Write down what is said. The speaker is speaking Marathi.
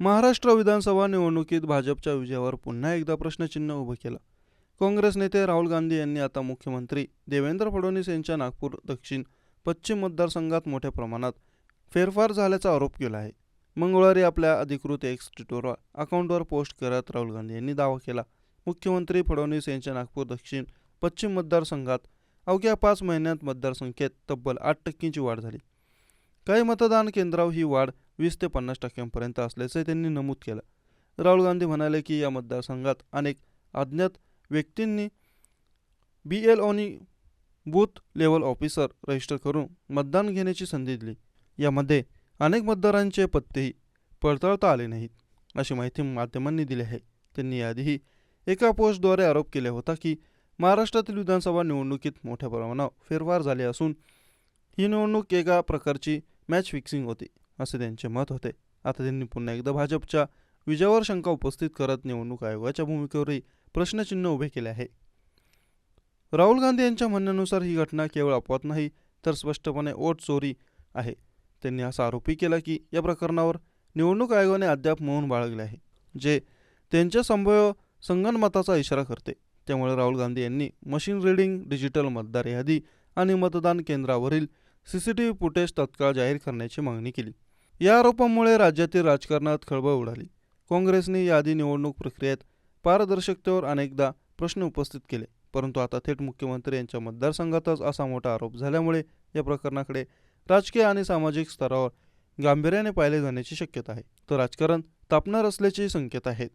महाराष्ट्र विधानसभा निवडणुकीत भाजपच्या विजयावर पुन्हा एकदा प्रश्नचिन्ह उभं केलं. काँग्रेस नेते राहुल गांधी यांनी आता मुख्यमंत्री देवेंद्र फडणवीस यांच्या नागपूर दक्षिण पश्चिम मतदारसंघात मोठ्या प्रमाणात फेरफार झाल्याचा आरोप केला आहे. मंगळवारी आपल्या अधिकृत एक्स ट्विटरवर अकाउंटवर पोस्ट करत राहुल गांधी यांनी दावा केला मुख्यमंत्री फडणवीस यांच्या नागपूर दक्षिण पश्चिम मतदारसंघात अवघ्या पाच महिन्यात मतदारसंख्येत तब्बल आठ टक्क्यांची वाढ झाली. काही मतदान केंद्रावर ही वाढ वीस ते पन्नास टक्क्यांपर्यंत असल्याचे त्यांनी नमूद केलं. राहुल गांधी म्हणाले की या मतदारसंघात अनेक अज्ञात व्यक्तींनी बी एल ओनी बूथ लेवल ऑफिसर रजिस्टर करून मतदान घेण्याची संधी दिली. यामध्ये अनेक मतदारांचे पत्तेही पडताळता आले नाहीत अशी माहिती माध्यमांनी दिली आहे. त्यांनी याआधीही एका पोस्टद्वारे आरोप केला होता की महाराष्ट्रातील विधानसभा निवडणुकीत मोठ्या प्रमाणावर फेरफार झाले असून ही निवडणूक एका प्रकारची मॅच फिक्सिंग होती असे त्यांचे मत होते. आता त्यांनी पुन्हा एकदा भाजपच्या विजयावर शंका उपस्थित करत निवडणूक आयोगाच्या भूमिकेवरही प्रश्नचिन्ह उभे केले आहे. राहुल गांधी यांच्या म्हणण्यानुसार ही घटना केवळ अपवाद नाही तर स्पष्टपणे ओट चोरी आहे. त्यांनी असा आरोपही केला की या प्रकरणावर निवडणूक आयोगाने अद्याप मौन बाळगले आहे जे त्यांच्या संभाव्य संगणमताचा इशारा करते. त्यामुळे राहुल गांधी यांनी मशीन रिडिंग डिजिटल मतदार यादी आणि मतदान केंद्रावरील C C T V footage तत्काळ जाहीर करण्याची मागणी केली. या आरोपांमुळे राज्यातील राजकारणात खळबळ उडाली. काँग्रेसने याआधी निवडणूक प्रक्रियेत पारदर्शकतेवर अनेकदा प्रश्न उपस्थित केले परंतु आता थेट मुख्यमंत्री यांच्या मतदारसंघातच असा मोठा आरोप झाल्यामुळे या प्रकरणाकडे राजकीय आणि सामाजिक स्तरावर गांभीर्याने पाहिले जाण्याची शक्यता आहे. तर राजकारण तापणार असल्याचे संकेत आहेत.